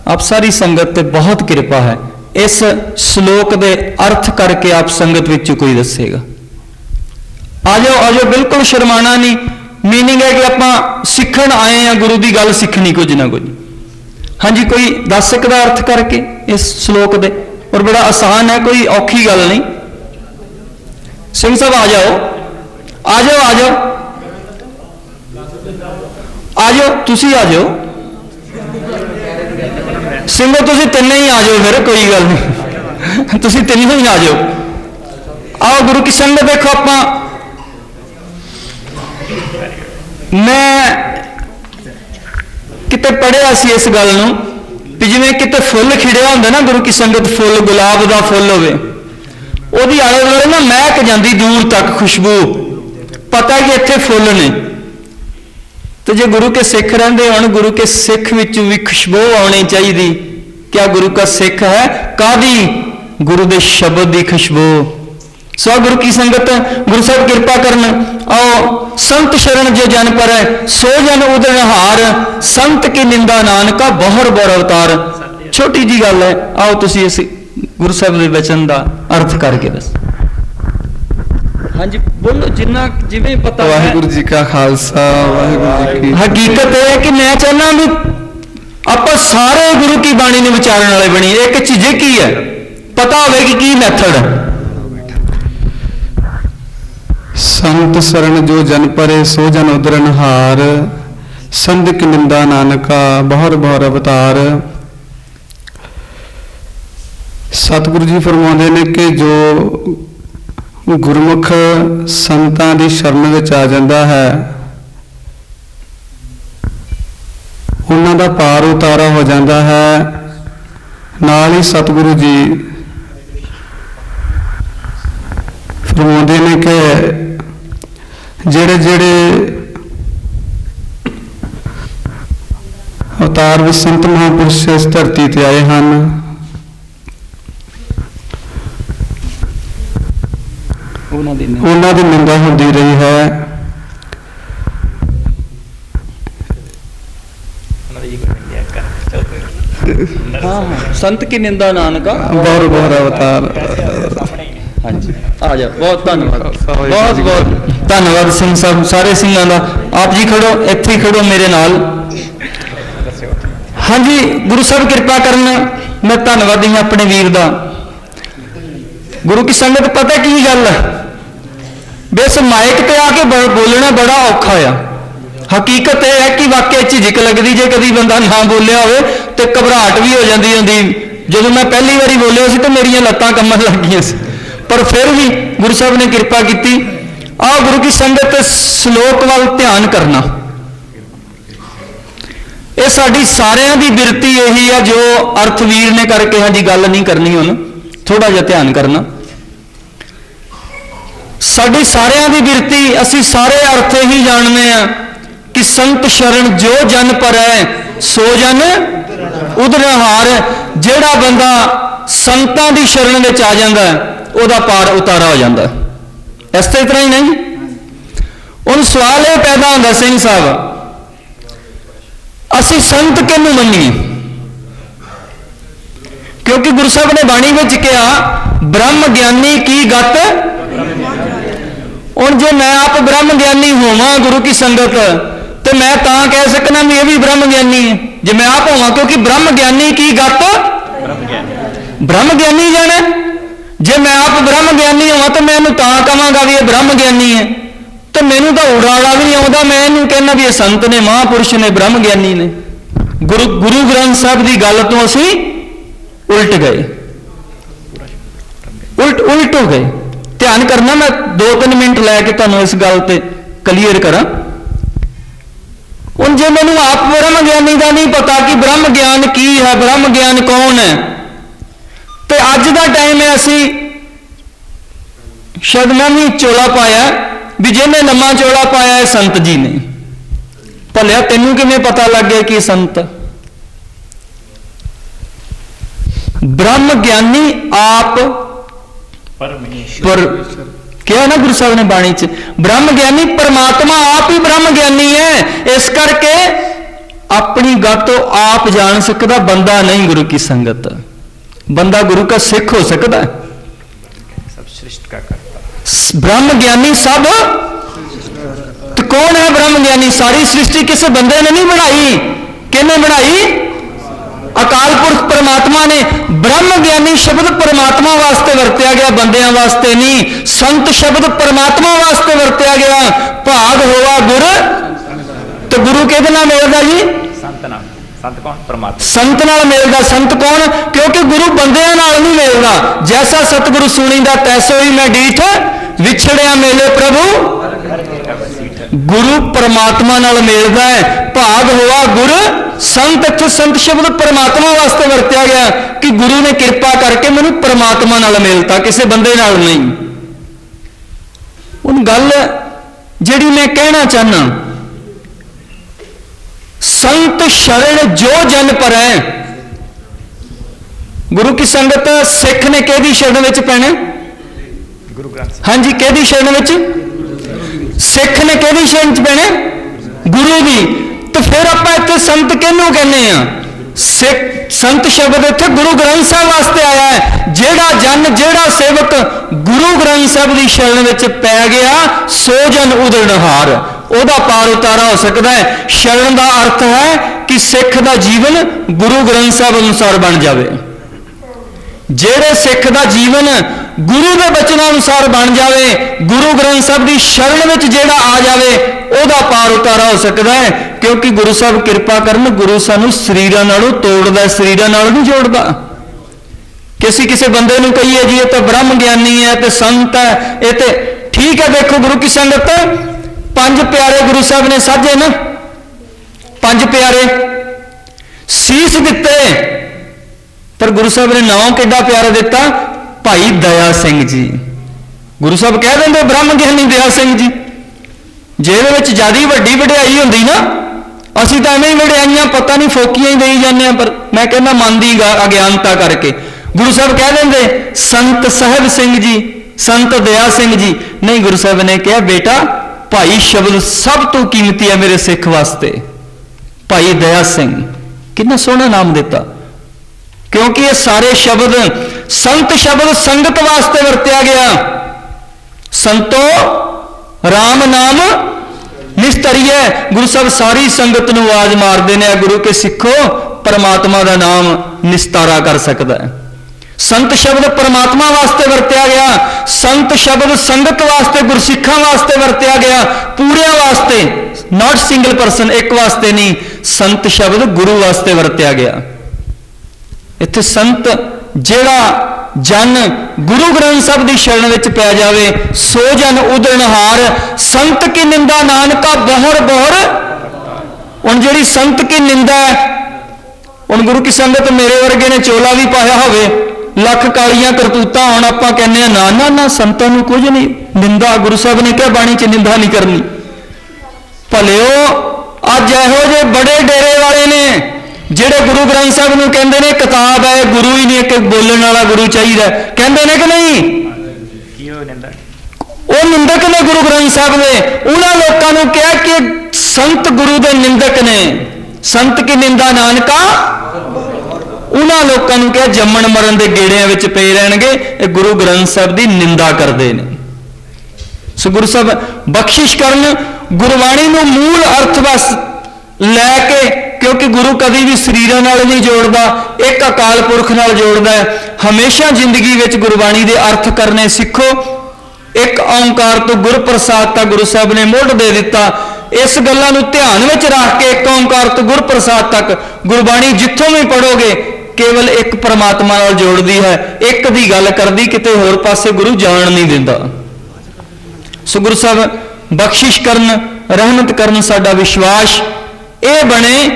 ਆਪ ਸਾਰੀ ਸੰਗਤ ਤੇ ਬਹੁਤ ਕਿਰਪਾ ਹੈ। ਇਸ ਸ਼ਲੋਕ ਦੇ ਅਰਥ ਕਰਕੇ ਆਪ ਸੰਗਤ ਵਿੱਚ ਕੋਈ ਦੱਸੇਗਾ। ਆ ਜਾਓ ਆ ਜਾਓ ਬਿਲਕੁਲ ਸ਼ਰਮਾਣਾ ਨਹੀਂ। ਮੀਨਿੰਗ ਹੈ ਕਿ ਆਪਾਂ ਸਿੱਖਣ ਆਏ ਆ ਗੁਰੂ ਦੀ ਗੱਲ ਸਿੱਖਣੀ ਕੁਝ ਨਾ ਕੁਝ। ਹਾਂਜੀ, ਕੋਈ ਦੱਸ ਸਕਦਾ ਅਰਥ ਕਰਕੇ ਇਸ ਸ਼ਲੋਕ ਦੇ? ਔਰ ਬੜਾ ਆਸਾਨ ਹੈ, ਕੋਈ ਔਖੀ ਗੱਲ ਨਹੀਂ। ਸਿੰਘ ਸਾਹਿਬ, ਆ ਜਾਓ। ਆ ਜਾਓ ਆ ਜਾਓ ਆ ਜਾਓ ਤੁਸੀਂ ਆ ਜਾਓ ਸਿੰਘੋ ਤੁਸੀਂ ਤਿੰਨੇ ਹੀ ਆ ਜਾਓ ਫਿਰ, ਕੋਈ ਗੱਲ ਨਹੀਂ। ਤੁਸੀਂ ਤਿੰਨੇ ਹੀ ਆ ਜਾਓ ਆਓ ਗੁਰੂ ਕੀ ਸੰਗਤ ਦੇਖੋ ਆਪਾਂ। ਮੈਂ ਕਿਤੇ ਪੜਿਆ ਸੀ ਇਸ ਗੱਲ ਨੂੰ ਵੀ ਜਿਵੇਂ ਕਿਤੇ ਫੁੱਲ ਖਿੜਿਆ ਹੁੰਦਾ ਨਾ ਗੁਰੂ ਕੀ ਸੰਗਤ ਫੁੱਲ, ਗੁਲਾਬ ਦਾ ਫੁੱਲ ਹੋਵੇ। ਉਹਦੀ ਆਲੇ ਦੁਆਲੇ ਨਾ ਮਹਿਕ ਜਾਂਦੀ ਦੂਰ ਤੱਕ ਖੁਸ਼ਬੂ। ਪਤਾ ਕਿ ਇੱਥੇ ਫੁੱਲ ਨੇ। ਤੇ ਜੇ ਗੁਰੂ ਕੇ ਸਿੱਖ ਰਹਿੰਦੇ ਹੋਣ, ਗੁਰੂ ਕੇ ਸਿੱਖ ਵਿੱਚ ਵੀ ਖੁਸ਼ਬੂ ਆਉਣੀ ਚਾਹੀਦੀ। ਕਿਆ ਗੁਰੂ ਕਾ ਸਿੱਖ ਹੈ? ਕਾਦੀ? ਗੁਰੂ ਦੇ ਸ਼ਬਦ ਦੀ ਖੁਸ਼ਬੂ। ਸੋ ਗੁਰੂ ਕੀ ਸੰਗਤ? ਗੁਰੂ ਸਾਹਿਬ ਕਿਰਪਾ ਕਰਨ। ਆਓ, ਸੰਤ ਸ਼ਰਨ ਜੋ ਜਨ ਪਰ, ਸੋ ਜਨ ਉਦਰ ਹਾਰ। ਸੰਤ ਕੀ ਨਿੰਦਾ ਨਾਨਕਾ, ਬਹੁਰ ਬਰ ਅਵਤਾਰ। ਛੋਟੀ ਜੀ ਗੱਲ ਹੈ। ਆਓ ਤੁਸੀਂ ਇਸ ਗੁਰੂ ਸਾਹਿਬ ਦੇ ਵਚਨ ਦਾ ਅਰਥ ਕਰਕੇ ਦੱਸੋ। ਹਾਂਜੀ ਬੋਲੋ ਜਿੰਨਾ ਜਿਵੇਂ ਪਤਾ ਹੈ। ਵਾਹਿਗੁਰੂ ਜੀ ਕਾ ਖਾਲਸਾ ਵਾਹਿਗੁਰੂ ਜੀ ਕੀ ਹਕੀਕਤ ਇਹ ਹੈ ਕਿ ਮੈਂ ਚਾਹੁੰਦਾ ਵੀ ਆਪਾਂ ਸਾਰੇ ਗੁਰੂ ਕੀ ਬਾਣੀ ਨੂੰ ਵਿਚਾਰਨ ਵਾਲੇ ਬਣੀ ਇੱਕ ਚੀਜ਼ੇ ਕੀ ਹੈ? ਪਤਾ ਹੋਵੇ ਕਿ ਕੀ ਮੈਥਡ ਹੈ। ਸੰਤ ਸਰਣ ਜੋ ਜਨ ਪਰੇ ਸੋ ਜਨ ਉਦਰਨ ਹਾਰ। ਸੰਧ ਕੀ ਨਿੰਦਾ ਨਾਨਕਾ ਬਹੁਰ ਬਹੁਰ ਅਵਤਾਰ। ਸਤਿਗੁਰੂ ਜੀ ਫਰਮਾਉਂਦੇ ਨੇ ਕਿ ਜੋ ਗੁਰਮੁਖ ਸੰਤਾਂ ਦੀ ਸ਼ਰਨ ਵਿੱਚ ਆ ਜਾਂਦਾ ਹੈ। ਉਹਨਾਂ ਦਾ ਪਾਰ ਉਤਾਰਾ ਹੋ ਜਾਂਦਾ ਹੈ। ਨਾਲ ਹੀ ਸਤਿਗੁਰੂ ਜੀ ਫਰਮਾਉਂਦੇ ਨੇ ਕਿ ਜਿਹੜੇ ਜਿਹੜੇ ਅਵਤਾਰ ਵਿੱਚ ਸੰਤ ਮਹਾਂਪੁਰਸ਼ ਇਸ ਧਰਤੀ ਤੇ ਆਏ ਹਨ ਉਹਨਾਂ ਦੀ ਉਹਨਾਂ ਦੀ ਨਿੰਦਾ ਹੁੰਦੀ ਰਹੀ ਹੈ। ਹਾਂ ਸੰਤ ਕੀ ਨਿੰਦਾ ਨਾਨਕਾ? ਬਹੁਰ ਬਹੁਰ ਅਵਤਾਰ। ਹਾਂਜੀ। ਆ ਜਾ ਬਹੁਤ ਧੰਨਵਾਦ। ਬਹੁਤ ਬਹੁਤ ਧੰਨਵਾਦ ਸਿੰਘ ਸਾਹਿਬ ਸਾਰੇ ਸਿੰਘਾਂ ਦਾ। ਆਪ ਜੀ ਖੜੋ ਇੱਥੇ ਖੜੋ ਮੇਰੇ ਨਾਲ। ਹਾਂਜੀ ਗੁਰੂ ਸਾਹਿਬ ਕਿਰਪਾ ਕਰਨ ਮੈਂ ਧੰਨਵਾਦੀ ਹਾਂ ਆਪਣੇ ਵੀਰ ਦਾ। ਗੁਰੂ ਕੀ ਸੰਗਤ ਪਤਾ ਕੀ ਗੱਲ ਹੈ? ਬੇਸ ਮਾਈਕ ਤੇ ਆ ਕੇ ਬ- ਬੋਲਣਾ ਬੜਾ ਔਖਾ ਆ। ਹਕੀਕਤ ਇਹ ਹੈ ਕਿ ਵਾਕਿਆ ਝਿਜਕ ਲੱਗਦੀ, ਜੇ ਕਦੀ ਬੰਦਾ ਨਾ ਬੋਲਿਆ ਹੋਵੇ ਤੇ ਘਬਰਾਹਟ ਵੀ ਹੋ ਜਾਂਦੀ ਹੁੰਦੀ। ਜਦੋਂ ਮੈਂ ਪਹਿਲੀ ਵਾਰੀ ਬੋਲਿਆ ਸੀ ਤਾਂ ਮੇਰੀਆਂ ਲੱਤਾਂ ਕੰਮਣ ਲੱਗ ਗਈਆਂ ਸੀ। ਪਰ ਫਿਰ ਵੀ ਗੁਰੂ ਸਾਹਿਬ ਨੇ ਕਿਰਪਾ ਕੀਤੀ। ਆਹ ਗੁਰੂ ਕੀ ਸੰਗਤ ਸ਼ਲੋਕ ਵੱਲ ਧਿਆਨ ਕਰਨਾ। ਇਹ ਸਾਡੀ ਸਾਰਿਆਂ ਦੀ ਬਿਰਤੀ ਇਹੀ ਆ, ਜੋ ਅਰਥਵੀਰ ਨੇ ਕਰਕੇ ਹਾਂਜੀ ਗੱਲ ਨਹੀਂ ਕਰਨੀ ਹੁਣ। ਥੋੜਾ ਜਿਹਾ ਧਿਆਨ ਕਰਨਾ। ਸਾਡੀ ਸਾਰਿਆਂ ਦੀ ਬਿਰਤੀ ਅਸੀਂ ਸਾਰੇ ਅਰਥ ਹੀ ਜਾਣਦੇ ਆ ਕਿ ਸੰਤ ਸ਼ਰਨ ਜੋ ਜਨ ਪਰ ਹੈ ਸੋ ਜਨ ਉਦਰਹਾਰ ਜਿਹੜਾ ਬੰਦਾ ਸੰਤਾਂ ਦੀ ਸ਼ਰਨ ਵਿੱਚ ਆ ਜਾਂਦਾ ਉਹਦਾ ਪਾਰ ਉਤਾਰਾ ਹੋ ਜਾਂਦਾ ਹੈ। ਇਸ ਤਰ੍ਹਾਂ ਹੀ ਨਹੀਂ? ਹੁਣ ਸਵਾਲ ਇਹ ਪੈਦਾ ਹੁੰਦਾ, ਸਿੰਘ ਸਾਹਿਬ, ਅਸੀਂ ਸੰਤ ਕਿਹਨੂੰ ਮੰਨੀਏ? ਕਿਉਂਕਿ ਗੁਰੂ ਸਾਹਿਬ ਨੇ ਬਾਣੀ ਵਿੱਚ ਕਿਹਾ, ਬ੍ਰਹਮ ਗਿਆਨੀ ਕੀ ਗਤ ਹੁਣ ਜੇ ਮੈਂ ਆਪ ਬ੍ਰਹਮ ਗਿਆਨੀ ਹੋਵਾਂ ਗੁਰੂ ਕੀ ਸੰਗਤ ਤੇ ਮੈਂ ਤਾਂ ਕਹਿ ਸਕਣਾ ਵੀ ਇਹ ਵੀ ਬ੍ਰਹਮ ਗਿਆਨੀ ਹੈ। ਜੇ ਮੈਂ ਆਪ ਹੋਵਾਂ ਕਿਉਂਕਿ ਬ੍ਰਹਮ ਗਿਆਨੀ ਕੀ ਗਤ? ਬ੍ਰਹਮ ਗਿਆਨ ਬ੍ਰਹਮ ਗਿਆਨੀ ਜਾਣੇ ਜੇ ਮੈਂ ਆਪ ਬ੍ਰਹਮ ਗਿਆਨੀ ਹੋਵਾਂ ਤਾਂ ਮੈਂ ਇਹਨੂੰ ਤਾਂ ਕਵਾਂਗਾ ਵੀ ਇਹ ਬ੍ਰਹਮ ਗਿਆਨੀ ਹੈ। ਤੇ ਮੈਨੂੰ ਤਾਂ ਉਡਾਲਾ ਵੀ ਨਹੀਂ ਆਉਂਦਾ ਮੈਂ ਇਹਨੂੰ ਕਹਿੰਦਾ ਵੀ ਇਹ ਸੰਤ ਨੇ ਮਹਾਪੁਰਸ਼ ਨੇ ਬ੍ਰਹਮ ਗਿਆਨੀ ਨੇ। ਗੁਰੂ ਗੁਰੂ ਗ੍ਰੰਥ ਸਾਹਿਬ ਦੀ ਗੱਲ ਤੋਂ ਅਸੀਂ ਉਲਟ ਗਏ। ਉਲਟ ਉਲਟ ਹੋ ਗਏ। ਧਿਆਨ ਕਰਨਾ, ਮੈਂ 2-3 ਮਿੰਟ ਲੈ ਕੇ ਤੁਹਾਨੂੰ ਇਸ ਗੱਲ ਤੇ ਕਲੀਅਰ ਕਰਾਂ। ਹੁਣ ਜੇ ਮੈਨੂੰ ਆਪ ਬ੍ਰਹਮ ਗਿਆਨੀ ਦਾ ਨਹੀਂ ਪਤਾ ਕਿ ਬ੍ਰਹਮ ਗਿਆਨ ਕੀ ਹੈ, ਬ੍ਰਹਮ ਗਿਆਨ ਕੌਣ ਹੈ, ਤੇ ਅੱਜ ਦਾ ਟਾਈਮ ਹੈ ਅਸੀਂ ਸ਼ਾਇਦ ਮੈਂ ਵੀ ਚੋਲਾ ਪਾਇਆ, ਵੀ ਜਿਹਨੇ ਲੰਮਾ ਚੋਲਾ ਪਾਇਆ ਹੈ ਸੰਤ ਜੀ ਨੇ। ਭਲਿਆ, ਤੈਨੂੰ ਕਿਵੇਂ ਪਤਾ ਲੱਗ ਗਿਆ ਕਿ ਸੰਤ? ਬ੍ਰਹਮ ਗਿਆਨੀ ਆਪ ਪਰਮੇਸ਼ਰ ਪਰ ਕਿਹਾ ਨਾ ਗੁਰੂ ਸਾਹਿਬ ਨੇ ਬਾਣੀ ਚ ਬ੍ਰਹਮ ਗਿਆਨੀ ਪਰਮਾਤਮਾ ਆਪ ਹੀ ਬ੍ਰਹਮ ਗਿਆਨੀ ਹੈ ਇਸ ਕਰਕੇ ਆਪਣੀ ਗੱਤ ਉਹ ਆਪ ਜਾਣ ਸਕਦਾ ਬੰਦਾ ਨਹੀਂ ਗੁਰੂ ਕੀ ਸੰਗਤ ਬੰਦਾ ਗੁਰੂ ਦਾ ਸਿੱਖ ਹੋ ਸਕਦਾ ਹੈ ਸਭ ਸ੍ਰਿਸ਼ਟ ਕਾ ਕਰਤਾ ਸ- ਬ੍ਰਹਮ ਗਿਆਨੀ ਸਭ ਤੇ ਕੌਣ ਹੈ ਬ੍ਰਹਮ ਗਿਆਨੀ ਸਾਰੀ ਸ੍ਰਿਸ਼ਟੀ ਕਿਸੇ ਬੰਦੇ ਨੇ ਨਹੀਂ ਬਣਾਈ ਕਿਹਨੇ ਬਣਾਈ ਅਕਾਲ ਪੁਰਖ ਪਰਮਾਤਮਾ ਨੇ ਬ੍ਰਹਮ ਗਿਆਨੀ ਸ਼ਬਦ ਪਰਮਾਤਮਾ ਵਾਸਤੇ ਵਰਤਿਆ ਗਿਆ ਬੰਦਿਆਂ ਵਾਸਤੇ ਨਹੀਂ ਸੰਤ ਸ਼ਬਦ ਪਰਮਾਤਮਾ ਵਾਸਤੇ ਵਰਤਿਆ ਗਿਆ। ਭਾਗ ਹੋਆ ਗੁਰ। ਤੇ ਗੁਰੂ ਕਿਹਦੇ ਨਾਲ ਮਿਲਦਾ ਜੀ? ਸੰਤ ਨਾਮ ਸੰਤ ਕੌਣ? ਪਰਮਾਤਮਾ। ਸੰਤ ਨਾਲ ਮਿਲਦਾ। ਸੰਤ ਕੌਣ? ਕਿਉਂਕਿ ਗੁਰੂ ਬੰਦਿਆਂ ਨਾਲ ਨਹੀਂ ਮਿਲਦਾ। ਜੈਸਾ ਸਤਿਗੁਰੂ ਸੁਣੀਦਾ ਤੈਸੋ ਹੀ ਮੈਂ ਡੀਠ ਵਿਛੜਿਆ ਮੇਲੇ ਪ੍ਰਭੂ। ਗੁਰੂ ਪਰਮਾਤਮਾ ਨਾਲ ਮਿਲਦਾ ਹੈ। ਭਾਗ ਹੋਆ ਗੁਰ। ਸੰਤ ਇੱਥੇ ਸੰਤ ਸ਼ਬਦ ਪਰਮਾਤਮਾ ਵਾਸਤੇ ਵਰਤਿਆ ਗਿਆ ਕਿ ਗੁਰੂ ਨੇ ਕਿਰਪਾ ਕਰਕੇ ਮੈਨੂੰ ਪਰਮਾਤਮਾ ਨਾਲ ਮਿਲਤਾ ਕਿਸੇ ਬੰਦੇ ਨਾਲ ਨਹੀਂ। ਉਹ ਗੱਲ ਜਿਹੜੀ ਮੈਂ ਕਹਿਣਾ ਚਾਹਨਾ ਸੰਤ ਸ਼ਰਨ ਜੋ ਜਨ ਪਰੈ। ਗੁਰੂ ਕੀ ਸੰਗਤ ਸਿੱਖ ਨੇ ਕਿਹਦੀ ਸ਼ਰਨ ਵਿੱਚ ਪੈਣਾ? ਗੁਰੂ ਗ੍ਰੰਥ ਸਾਹਿਬ। ਹਾਂਜੀ ਕਿਹਦੀ ਸ਼ਰਨ ਵਿੱਚ? ਸਿੱਖ ਨੇ ਕਿਹਦੀ ਸ਼ਰਨ 'ਚ ਪੈਣਾ? ਗੁਰੂ ਦੀ। ਤੇ ਫਿਰ ਆਪਾਂ ਇੱਥੇ ਸੰਤ ਕਿਹਨੂੰ ਕਹਿੰਦੇ ਆ? ਸਿੱਖ, ਸੰਤ ਸ਼ਬਦ ਇੱਥੇ ਗੁਰੂ ਗ੍ਰੰਥ ਸਾਹਿਬ ਵਾਸਤੇ ਆਇਆ ਹੈ। ਜਿਹੜਾ ਜਨ, ਜਿਹੜਾ ਸੇਵਕ ਗੁਰੂ ਗ੍ਰੰਥ ਸਾਹਿਬ ਦੀ ਸ਼ਰਨ ਵਿੱਚ ਪੈ ਗਿਆ, ਸੋ ਜਨ ਉਦਰਨਹਾਰ ਉਹਦਾ ਪਾਰ ਉਤਾਰਾ ਹੋ ਸਕਦਾ ਹੈ। ਸ਼ਰਨ ਦਾ ਅਰਥ ਹੈ ਕਿ ਸਿੱਖ ਦਾ ਜੀਵਨ ਗੁਰੂ ਗ੍ਰੰਥ ਸਾਹਿਬ ਅਨੁਸਾਰ ਬਣ ਜਾਵੇ। ਜਿਹੜੇ ਸਿੱਖ ਦਾ ਜੀਵਨ ਗੁਰੂ ਦੇ ਬਚਨਾਂ ਅਨੁਸਾਰ ਬਣ ਜਾਵੇ, ਗੁਰੂ ਗ੍ਰੰਥ ਸਾਹਿਬ ਦੀ ਸ਼ਰਨ ਵਿੱਚ ਜਿਹੜਾ ਆ ਜਾਵੇ, ਉਹਦਾ ਪਾਰ ਉਤਾਰਾ ਹੋ ਸਕਦਾ ਹੈ, ਕਿਉਂਕਿ ਗੁਰੂ ਸਾਹਿਬ ਕਿਰਪਾ ਕਰਨ, ਗੁਰੂ ਸਾਨੂੰ ਸਰੀਰਾਂ ਨਾਲੋਂ ਤੋੜਦਾ ਸਰੀਰਾਂ ਨਾਲ ਨਹੀਂ ਜੋੜਦਾ। ਕਿਸੇ ਕਿਸੇ ਬੰਦੇ ਨੂੰ ਕਹੀਏ ਜੀ, ਇਹ ਤਾਂ ਬ੍ਰਹਮ ਗਿਆਨੀ ਹੈ ਤੇ ਸੰਤ ਹੈ, ਇਹ ਤੇ ਠੀਕ ਹੈ, ਦੇਖੋ ਗੁਰੂ ਕੀ ਸੰਗਤ ਪੰਜ ਪਿਆਰੇ ਗੁਰੂ ਸਾਹਿਬ ਨੇ ਸਾਜੇ ਨਾ। ਪੰਜ ਪਿਆਰੇ। ਸੀਸ ਦਿੱਤੇ। ਪਰ ਗੁਰੂ ਸਾਹਿਬ ਨੇ ਨਾਮ ਕਿੱਡਾ ਪਿਆਰਾ ਦਿੱਤਾ? ਭਾਈ ਦਇਆ ਸਿੰਘ ਜੀ। ਗੁਰੂ ਸਾਹਿਬ ਕਹਿ ਦਿੰਦੇ ਬ੍ਰਹਮ ਗਿਆਨੀ ਦਇਆ ਸਿੰਘ ਜੀ। ਜੇ ਇਹਦੇ ਵਿੱਚ ਜਿਆਦੀ ਵੱਡੀ ਵਡਿਆਈ ਹੁੰਦੀ ਨਾ, ਅਸੀਂ ਤਾਂ ਐਵੇਂ ਹੀ ਵਡਿਆਈਆਂ, ਪਤਾ ਨਹੀਂ ਫੋਕੀਆਂ ਹੀ ਦੇਈ ਜਾਂਦੇ ਆ ਪਰ ਮੈਂ ਕਹਿੰਦਾ ਮਨ ਦੀ ਗਾ- ਅਗਿਆਨਤਾ ਕਰਕੇ। ਗੁਰੂ ਸਾਹਿਬ ਕਹਿ ਦਿੰਦੇ, ਸੰਤ ਸਾਹਿਬ ਸਿੰਘ ਜੀ, ਸੰਤ ਦਇਆ ਸਿੰਘ ਜੀ। ਨਹੀਂ, ਗੁਰੂ ਸਾਹਿਬ ਨੇ ਕਿਹਾ, ਬੇਟਾ, ਭਾਈ ਸ਼ਬਦ ਸਭ ਤੋਂ ਕੀਮਤੀ ਹੈ ਮੇਰੇ ਸਿੱਖ ਵਾਸਤੇ। ਭਾਈ ਦਇਆ ਸਿੰਘ। ਕਿੰਨਾ ਸੋਹਣਾ ਨਾਮ ਦਿੱਤਾ। ਕਿਉਂਕਿ ਇਹ ਸਾਰੇ ਸ਼ਬਦ ਸੰਤ ਸ਼ਬਦ ਸੰਗਤ ਵਾਸਤੇ ਵਰਤਿਆ ਗਿਆ। ਸੰਤੋ RAM ਨਾਮ ਨਿਸਤਰੀਏ ਗੁਰੂ ਸਾਹਿਬ ਸਾਰੀ ਸੰਗਤ ਨੂੰ ਆਵਾਜ਼ ਮਾਰਦੇ ਨੇ ਗੁਰੂ ਕੇ ਸਿੱਖੋ, ਪਰਮਾਤਮਾ ਦਾ ਨਾਮ ਨਿਸਤਾਰਾ ਕਰ ਸਕਦਾ ਹੈ। ਸੰਤ ਸ਼ਬਦ ਪਰਮਾਤਮਾ ਵਾਸਤੇ ਵਰਤਿਆ ਗਿਆ। ਸੰਤ ਸ਼ਬਦ ਸੰਗਤ ਵਾਸਤੇ, ਗੁਰਸਿੱਖਾਂ ਵਾਸਤੇ ਵਰਤਿਆ ਗਿਆ। ਪੂਰਿਆਂ ਵਾਸਤੇ ਨਾਟ ਸਿੰਗਲ ਪਰਸਨ ਇੱਕ ਵਾਸਤੇ ਨਹੀਂ, ਸੰਤ ਸ਼ਬਦ ਗੁਰੂ ਵਾਸਤੇ ਵਰਤਿਆ ਗਿਆ। ਇੱਥੇ ਸੰਤ ਜਿਹੜਾ ਜਨ ਗੁਰੂ ਗ੍ਰੰਥ ਸਾਹਿਬ ਦੀ ਸ਼ਰਨ ਵਿੱਚ ਪੈ ਜਾਵੇ, ਸੋ ਜਨ ਉਦਰਨਹਾਰ, ਸੰਤ ਕੀ ਨਿੰਦਾ ਨਾਨਕਾ ਬਹਰ ਬਹਰ। ਹੁਣ ਜਿਹੜੀ ਸੰਤ ਕੀ ਨਿੰਦਾ ਹੁਣ ਗੁਰੂ ਕੀ ਸੰਗਤ ਮੇਰੇ ਵਰਗੇ ਨੇ ਚੋਲਾ ਵੀ ਪਾਇਆ ਹੋਵੇ, ਲੱਖ ਕਾਲੀਆਂ ਕਰਤੂਤਾਂ, ਹੁਣ ਆਪਾਂ ਕਹਿੰਦੇ ਆ ਨਾ ਨਾ ਨਾ, ਸੰਤਾਂ ਨੂੰ ਕੁਝ ਨਹੀਂ, ਨਿੰਦਾ ਗੁਰੂ ਸਾਹਿਬ ਨੇ ਕਿਹਾ, ਬਾਣੀ 'ਚ ਨਿੰਦਾ ਨਹੀਂ ਕਰਨੀ। ਭਲਿਓ, ਅੱਜ ਇਹੋ ਜਿਹੇ ਬੜੇ ਡੇਰੇ ਵਾਲੇ ਨੇ ਜਿਹੜੇ ਗੁਰੂ ਗ੍ਰੰਥ ਸਾਹਿਬ ਨੂੰ ਕਹਿੰਦੇ ਨੇ ਕਿਤਾਬ ਹੈ ਗੁਰੂ ਹੀ ਨਹੀਂ ਇੱਕ ਬੋਲਣ ਵਾਲਾ ਗੁਰੂ ਚਾਹੀਦਾ। ਕਹਿੰਦੇ ਨੇ ਕਿ ਨਹੀਂ? ਕੀ ਹੋ ਜਾਂਦਾ ਉਹ ਨਿੰਦਕ ਨੇ ਗੁਰੂ ਗ੍ਰੰਥ ਸਾਹਿਬ ਦੇ। ਉਹਨਾਂ ਲੋਕਾਂ ਨੂੰ ਕਿਹਾ ਕਿ ਸੰਤ ਗੁਰੂ ਦੇ ਨਿੰਦਕ ਨੇ। ਸੰਤ ਕੀ ਨਿੰਦਾ ਨਾਨਕਾ? ਉਹਨਾਂ ਲੋਕਾਂ ਨੂੰ ਕਿਹਾ ਜੰਮਣ ਮਰਨ ਦੇ ਗੇੜਿਆਂ ਵਿੱਚ ਪਏ ਰਹਿਣਗੇ ਇਹ ਗੁਰੂ ਗ੍ਰੰਥ ਸਾਹਿਬ ਦੀ ਨਿੰਦਾ ਕਰਦੇ ਨੇ। ਸੋ ਗੁਰੂ ਸਾਹਿਬ ਬਖਸ਼ਿਸ਼ ਕਰਨ ਗੁਰਬਾਣੀ ਨੂੰ ਮੂਲ ਅਰਥ ਵਸ ਲੈ ਕੇ ਕਿਉਂਕਿ ਗੁਰੂ ਕਦੀ ਵੀ ਸਰੀਰਾਂ ਨਾਲ ਨਹੀਂ ਜੋੜਦਾ, ਇੱਕ ਅਕਾਲ ਪੁਰਖ ਨਾਲ ਜੋੜਦਾ ਹੈ। ਹਮੇਸ਼ਾ ਜ਼ਿੰਦਗੀ ਵਿੱਚ ਗੁਰਬਾਣੀ ਦੇ ਅਰਥ ਕਰਨੇ ਸਿੱਖੋ। ਇੱਕ ਓੰਕਾਰ ਤੋਂ ਗੁਰ ਪ੍ਰਸਾਦ ਤਾਂ ਗੁਰੂ ਸਾਹਿਬ ਨੇ ਮੁੱਢ ਦੇ ਦਿੱਤਾ। ਇਸ ਗੱਲਾਂ ਨੂੰ ਧਿਆਨ ਵਿੱਚ ਰੱਖ ਕੇ ਇੱਕ ਓੰਕਾਰ ਤੋਂ ਗੁਰ ਪ੍ਰਸਾਦ ਤੱਕ ਗੁਰਬਾਣੀ ਜਿੱਥੋਂ ਵੀ ਪੜੋਗੇ ਕੇਵਲ ਇੱਕ ਪਰਮਾਤਮਾ ਨਾਲ ਜੋੜਦੀ ਹੈ। ਇੱਕ ਦੀ ਗੱਲ ਕਰਦੀ, ਕਿਤੇ ਹੋਰ ਪਾਸੇ ਗੁਰੂ ਜਾਣ ਨਹੀਂ ਦਿੰਦਾ। ਸੋ ਗੁਰੂ ਸਾਹਿਬ, ਬਖਸ਼ਿਸ਼ ਕਰਨ, ਰਹਿਮਤ ਕਰਨ ਸਾਡਾ ਵਿਸ਼ਵਾਸ, ਇਹ ਬਣੇ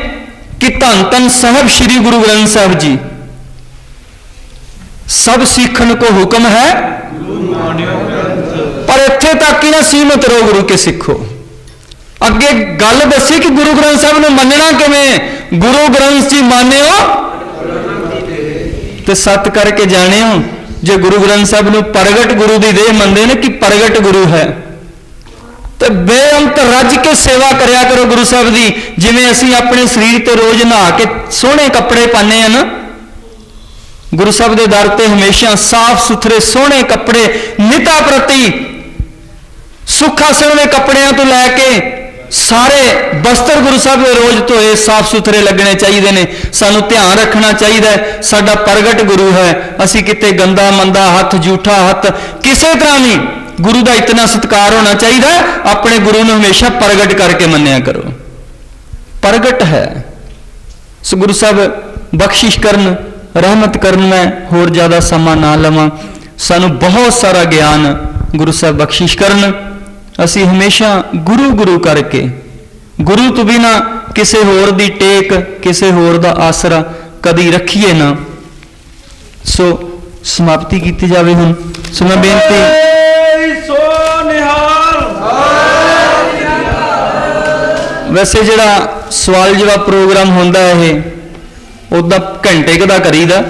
ਕਿ ਧੰਨ ਧੰਨ ਸਾਹਿਬ ਸ੍ਰੀ ਗੁਰੂ ਗ੍ਰੰਥ ਸਾਹਿਬ ਜੀ। ਸਭ ਸਿੱਖਣ ਕੋ ਹੁਕਮ ਹੈ। ਪਰ ਇੱਥੇ ਤੱਕ ਹੀ ਨਾ ਸੀਮਤ ਰਹੋ ਗੁਰੂ ਕੇ ਸਿੱਖੋ। ਅੱਗੇ ਗੱਲ ਦੱਸੀ ਕਿ ਗੁਰੂ ਗ੍ਰੰਥ ਸਾਹਿਬ ਨੂੰ ਮੰਨਣਾ ਕਿਵੇਂ? ਗੁਰੂ ਗ੍ਰੰਥ ਜੀ ਮੰਨਿਓ। ਤੇ ਸਤ ਕਰਕੇ ਜਾਣਿਓ, ਜੇ ਗੁਰੂ ਗ੍ਰੰਥ ਸਾਹਿਬ ਨੂੰ ਪ੍ਰਗਟ ਗੁਰੂ ਦੀ ਦੇਹ ਮੰਨਦੇ ਨੇ ਕਿ ਪ੍ਰਗਟ ਗੁਰੂ ਹੈ। ਤੇ ਬੇਅੰਤ ਰੱਜ ਕੇ ਸੇਵਾ ਕਰਿਆ ਕਰੋ ਗੁਰੂ ਸਾਹਿਬ ਦੀ। ਜਿਵੇਂ ਅਸੀਂ ਆਪਣੇ ਸਰੀਰ ਤੇ ਰੋਜ਼ ਨਹਾ ਕੇ ਸੋਹਣੇ ਕੱਪੜੇ ਪਾਉਂਦੇ ਆ ਗੁਰੂ ਸਾਹਿਬ ਦੇ ਦਰ ਤੇ ਹਮੇਸ਼ਾ ਸਾਫ਼ ਸੁਥਰੇ ਸੋਹਣੇ ਕੱਪੜੇ, ਨਿਤਾ ਪ੍ਰਤੀ ਸੁਖਾਸਣ ਦੇ ਕੱਪੜਿਆਂ ਤੋਂ ਲੈ ਕੇ ਸਾਰੇ ਬਸਤਰ ਗੁਰੂ ਸਾਹਿਬ ਦੇ ਰੋਜ਼ ਧੋਏ ਸਾਫ਼ ਸੁਥਰੇ ਲੱਗਣੇ ਚਾਹੀਦੇ ਨੇ। ਸਾਨੂੰ ਧਿਆਨ ਰੱਖਣਾ ਚਾਹੀਦਾ ਹੈ। ਸਾਡਾ ਪ੍ਰਗਟ ਗੁਰੂ ਹੈ। ਅਸੀਂ ਕਿਤੇ ਗੰਦਾ ਮੰਦਾ ਹੱਥ, ਝੂਠਾ ਹੱਥ ਕਿਸੇ ਤਰ੍ਹਾਂ ਨਹੀਂ। ਗੁਰੂ ਦਾ ਇਤਨਾ ਸਤਿਕਾਰ ਹੋਣਾ ਚਾਹੀਦਾ, ਆਪਣੇ ਗੁਰੂ ਨੂੰ ਹਮੇਸ਼ਾ ਪ੍ਰਗਟ ਕਰਕੇ ਮੰਨਿਆ ਕਰੋ। ਪ੍ਰਗਟ ਹੈ। ਸੋ ਗੁਰੂ ਸਾਹਿਬ, ਬਖਸ਼ਿਸ਼ ਕਰਨ, ਰਹਿਮਤ ਕਰਨ ਮੈਂ ਹੋਰ ਜ਼ਿਆਦਾ ਸਮਾਂ ਨਾ ਲਵਾਂ। ਸਾਨੂੰ ਬਹੁਤ ਸਾਰਾ ਗਿਆਨ ਗੁਰੂ ਸਾਹਿਬ ਬਖਸ਼ਿਸ਼ ਕਰਨ। ਅਸੀਂ ਹਮੇਸ਼ਾ ਗੁਰੂ ਗੁਰੂ ਕਰਕੇ, ਗੁਰੂ ਤੋਂ ਬਿਨਾ ਕਿਸੇ ਹੋਰ ਦੀ ਟੇਕ, ਕਿਸੇ ਹੋਰ ਦਾ ਆਸਰਾ ਕਦੀ ਰੱਖੀਏ ਨਾ। ਸੋ ਸਮਾਪਤੀ ਕੀਤੀ ਜਾਵੇ ਹੁਣ। ਸੋ ਮੈਂ ਬੇਨਤੀ ਸੋ ਨਿਹਾਲ ਵੈਸੇ ਜਿਹੜਾ ਸਵਾਲ ਜਵਾਬ ਪ੍ਰੋਗਰਾਮ ਹੁੰਦਾ ਇਹ ਉਹਦਾ ਘੰਟੇ ਕੁ ਦਾ ਕਰੀਦਾ,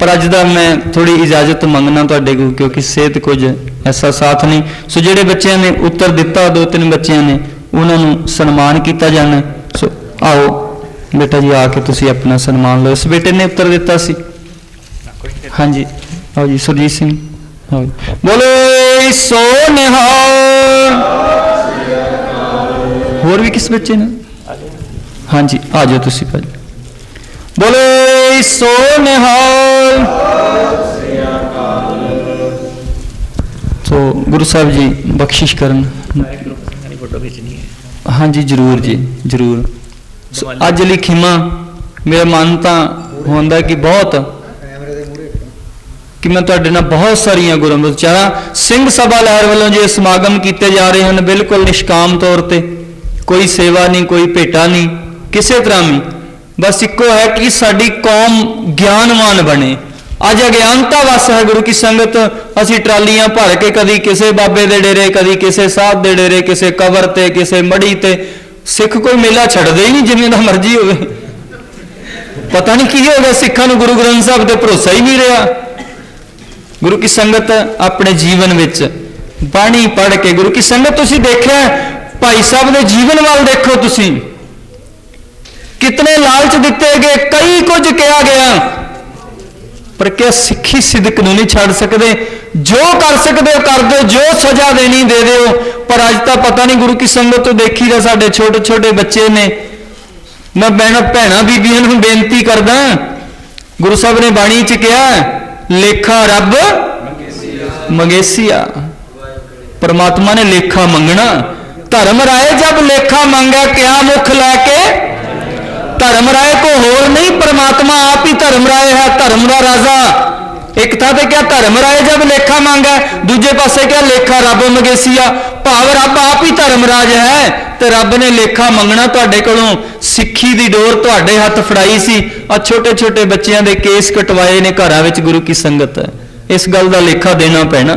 ਪਰ ਅੱਜ ਦਾ ਮੈਂ ਥੋੜੀ ਇਜਾਜ਼ਤ ਮੰਗਣਾ ਤੁਹਾਡੇ ਕੋਲ, ਕਿਉਂਕਿ ਸਿਹਤ ਕੁਝ ਐਸਾ ਸਾਥ ਨਹੀਂ। ਸੋ ਜਿਹੜੇ ਬੱਚਿਆਂ ਨੇ ਉੱਤਰ ਦਿੱਤਾ, ਦੋ ਤਿੰਨ ਬੱਚਿਆਂ ਨੇ, ਉਹਨਾਂ ਨੂੰ ਸਨਮਾਨ ਕੀਤਾ ਜਾਣਾ ਸੋ ਆਓ, ਬੇਟਾ ਜੀ, ਆ ਕੇ ਤੁਸੀਂ ਆਪਣਾ ਸਨਮਾਨ ਲਓ। ਇਸ ਬੇਟੇ ਨੇ ਉੱਤਰ ਦਿੱਤਾ ਸੀ। ਹਾਂਜੀ। ਆਓ ਜੀ, ਸੁਰਜੀਤ ਸਿੰਘ। ਆਓ ਬੋਲੇ, ਸੋ ਨਿਹਾਲ। ਹੋਰ ਵੀ ਕਿਸ ਬੱਚੇ ਨੇ? ਹਾਂਜੀ, ਆ ਜਾਓ ਤੁਸੀਂ ਭਾਜੀ। ਬੋਲੇ ਸੋ ਨਿਹਾਲ। ਸੋ ਗੁਰੂ ਸਾਹਿਬ ਜੀ, ਬਖਸ਼ਿਸ਼ ਕਰਨ। ਹਾਂਜੀ, ਜਰੂਰ ਜੀ, ਜਰੂਰ। ਅੱਜ ਲਈ ਖਿਮਾ ਮੇਰਾ ਮਨ ਤਾਂ ਹੁੰਦਾ ਕਿ ਬਹੁਤ ਕਿ ਮੈਂ ਤੁਹਾਡੇ ਨਾਲ ਬਹੁਤ ਸਾਰੀਆਂ ਗੁਰਮਤਿ ਵਿਚਾਰਾਂ ਸਿੰਘ ਸਭਾ ਲਹਿਰ ਵੱਲੋਂ ਜੇ ਸਮਾਗਮ ਕੀਤੇ ਜਾ ਰਹੇ ਹਨ, ਬਿਲਕੁਲ ਨਿਸ਼ਕਾਮ ਤੌਰ ਤੇ। ਕੋਈ ਸੇਵਾ ਨਹੀਂ, ਕੋਈ ਭੇਟਾ ਨਹੀਂ, ਕਿਸੇ ਤਰ੍ਹਾਂ ਵੀ। ਬਸ ਇੱਕੋ ਹੈ ਕਿ ਸਾਡੀ ਕੌਮ ਗਿਆਨਵਾਨ ਬਣੇ। ਅੱਜ ਅਗਿਆਨਤਾ ਵਸ ਹੈ ਗੁਰੂ ਕੀ ਸੰਗਤ, ਅਸੀਂ ਟਰਾਲੀਆਂ ਭਰ ਕੇ ਕਦੀ ਕਿਸੇ ਬਾਬੇ ਦੇ ਡੇਰੇ, ਕਦੀ ਕਿਸੇ ਸਾਧ ਦੇ ਡੇਰੇ, ਕਿਸੇ ਕਬਰ ਤੇ, ਕਿਸੇ ਮੜੀ ਤੇ ਸਿੱਖ ਕੋਈ ਮੇਲਾ ਛੱਡਦੇ ਹੀ ਨਹੀਂ ਜਿਵੇਂ ਦਾ ਮਰਜ਼ੀ ਹੋਵੇ। ਪਤਾ ਨਹੀਂ ਕੀ ਹੋ ਗਿਆ, ਸਿੱਖਾਂ ਨੂੰ ਗੁਰੂ ਗ੍ਰੰਥ ਸਾਹਿਬ ਤੇ ਭਰੋਸਾ ਹੀ ਨਹੀਂ ਰਿਹਾ। ਗੁਰੂ ਕੀ ਸੰਗਤ ਆਪਣੇ ਜੀਵਨ ਵਿੱਚ ਬਾਣੀ ਪੜ੍ਹ ਕੇ, ਗੁਰੂ ਕੀ ਸੰਗਤ ਤੁਸੀਂ ਦੇਖਿਆ ਭਾਈ ਸਾਹਿਬ ਦੇ ਜੀਵਨ ਵੱਲ ਦੇਖੋ ਤੁਸੀਂ। ਕਿਤਨੇ ਲਾਲਚ ਦਿੱਤੇ ਗਏ, ਕਈ ਕੁਝ ਕਿਹਾ ਗਿਆ। ਪਰ ਕਿ ਸਿੱਖੀ ਸਿਦਕ ਨੂੰ ਨਹੀਂ ਛੱਡ ਸਕਦੇ। ਜੋ ਕਰ ਸਕਦੇ ਹੋ, ਕਰ ਦਿਓ। ਜੋ ਸਜ਼ਾ ਦੇਣੀ, ਦੇ ਦਿਓ। ਪਰ ਅੱਜ ਤਾਂ ਪਤਾ ਨਹੀਂ ਗੁਰੂ ਕੀ ਸੰਗਤ ਤੋਂ ਦੇਖੀ ਦਾ ਸਾਡੇ ਛੋਟੇ ਛੋਟੇ ਬੱਚੇ ਨੇ। ਮੈਂ ਬਹਿਣਾ ਭੈਣਾ, ਬੀਬੀਆਂ ਨੂੰ ਬੇਨਤੀ ਕਰਦਾ, ਗੁਰੂ ਸਾਹਿਬ ਨੇ ਬਾਣੀ ਚ ਕਿਹਾ, ਲੇਖਾ ਰੱਬ ਮੰਗੇਸੀਆ। ਪਰਮਾਤਮਾ ਨੇ ਲੇਖਾ ਮੰਗਣਾ। ਧਰਮ ਰਾਏ ਜਬ ਲੇਖਾ ਮੰਗਿਆ ਕਿਆ ਮੁਖ ਲੈ ਕੇ? ਧਰਮ ਰਾਏ ਕੋ ਹੋਰ ਨਹੀਂ, ਪਰਮਾਤਮਾ ਆਪ ਹੀ ਧਰਮ ਰਾਏ ਹੈ, ਧਰਮ ਦਾ ਰਾਜਾ। ਇੱਕ ਥਾਂ ਤੇ ਕਿਹਾ, ਧਰਮ ਰਾਏ ਜਬ ਲੇਖਾ ਮੰਗਾ, ਦੂਜੇ ਪਾਸੇ ਕਿਹਾ, ਲੇਖਾ ਰੱਬ ਮੰਗੇਸੀਆ ਭਾਵ ਰੱਬ ਆਪ ਹੀ ਧਰਮ ਰਾਜ ਹੈ, ਤੇ ਰੱਬ ਨੇ ਲੇਖਾ ਮੰਗਣਾ ਤੁਹਾਡੇ ਕੋਲੋਂ। ਸਿੱਖੀ ਦੀ ਡੋਰ ਤੁਹਾਡੇ ਹੱਥ ਫੜਾਈ ਸੀ। ਆ ਛੋਟੇ ਛੋਟੇ ਬੱਚਿਆਂ ਦੇ ਕੇਸ ਕਟਵਾਏ ਨੇ ਘਰਾਂ ਵਿੱਚ ਗੁਰੂ ਕੀ ਸੰਗਤ। ਹੈ ਇਸ ਗੱਲ ਦਾ ਲੇਖਾ ਦੇਣਾ ਪੈਣਾ।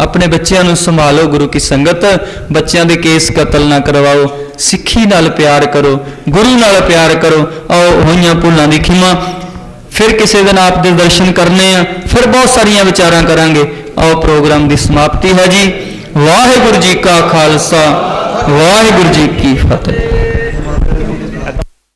ਆਪਣੇ ਬੱਚਿਆਂ ਨੂੰ ਸੰਭਾਲੋ, ਗੁਰੂ ਕੀ ਸੰਗਤ। ਬੱਚਿਆਂ ਦੇ ਕੇਸ ਕਤਲ ਨਾ ਕਰਵਾਓ, ਸਿੱਖੀ ਨਾਲ ਪਿਆਰ ਕਰੋ, ਗੁਰੂ ਨਾਲ ਪਿਆਰ ਕਰੋ, ਆਓ ਹੋਈਆਂ ਭੁੱਲਾਂ ਦੀ ਖਿਮਾ। ਫਿਰ ਕਿਸੇ ਦਿਨ ਆਪ ਦੇ ਦਰਸ਼ਨ ਕਰਨੇ ਆ, ਫਿਰ ਬਹੁਤ ਸਾਰੀਆਂ ਵਿਚਾਰਾਂ ਕਰਾਂਗੇ। ਆਓ ਪ੍ਰੋਗਰਾਮ ਦੀ ਸਮਾਪਤੀ ਹੈ ਜੀ। ਵਾਹਿਗੁਰੂ ਜੀ ਕਾ ਖਾਲਸਾ, ਵਾਹਿਗੁਰੂ ਜੀ ਕੀ ਫਤਿਹ।